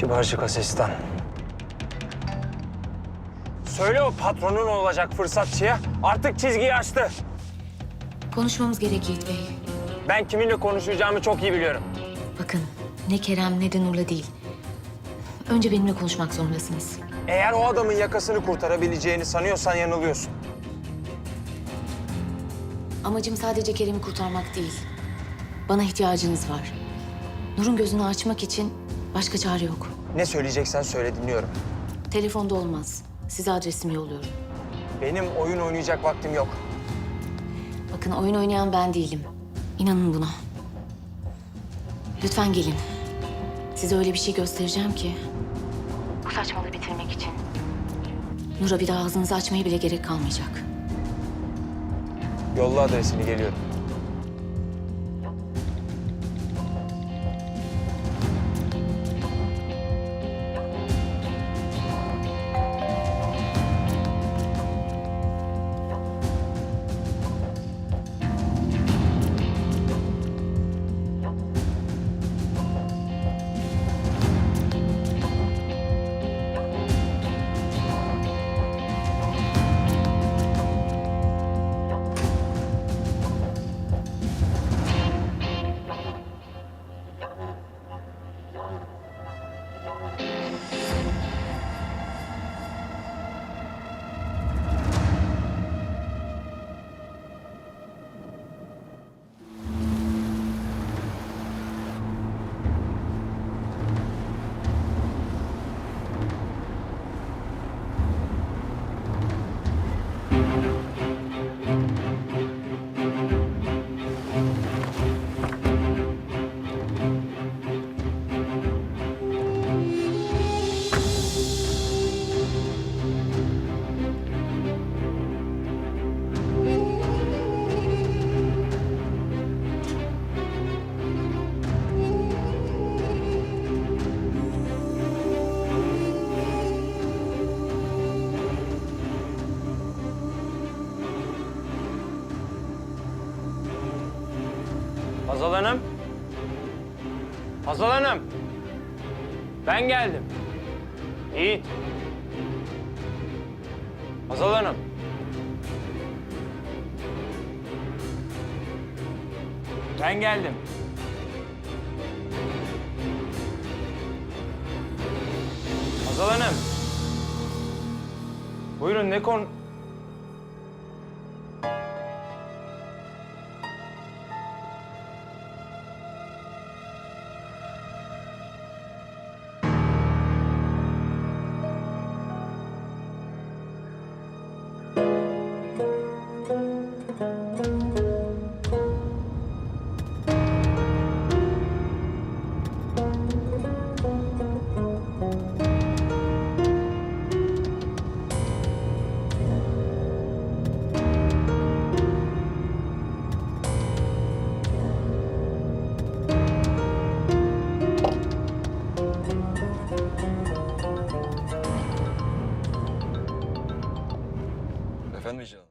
Kibarcık asistan. Söyle o patronun olacak fırsatçıya. Artık çizgiyi aştı. Konuşmamız gerek Yiğit Bey. Ben kiminle konuşacağımı çok iyi biliyorum. Bakın ne Kerem ne de Nur'la değil. Önce benimle konuşmak zorundasınız. Eğer o adamın yakasını kurtarabileceğini sanıyorsan yanılıyorsun. Amacım sadece Kerem'i kurtarmak değil. Bana ihtiyacınız var. Nur'un gözünü açmak için başka çare yok. Ne söyleyeceksen söyle dinliyorum. Telefonda olmaz. Size adresimi yolluyorum. Benim oyun oynayacak vaktim yok. Bakın oyun oynayan ben değilim. İnanın buna. Lütfen gelin. Size öyle bir şey göstereceğim ki. Bu saçmalığı bitirmek için. Nur'a bir daha ağzınızı açmaya bile gerek kalmayacak. Yolla adresini geliyorum. Hazal Hanım. Hazal Hanım. Ben geldim. Yiğit. Hazal Hanım. Ben geldim. Hazal Hanım. Buyurun ne konu... Efendim Vicdan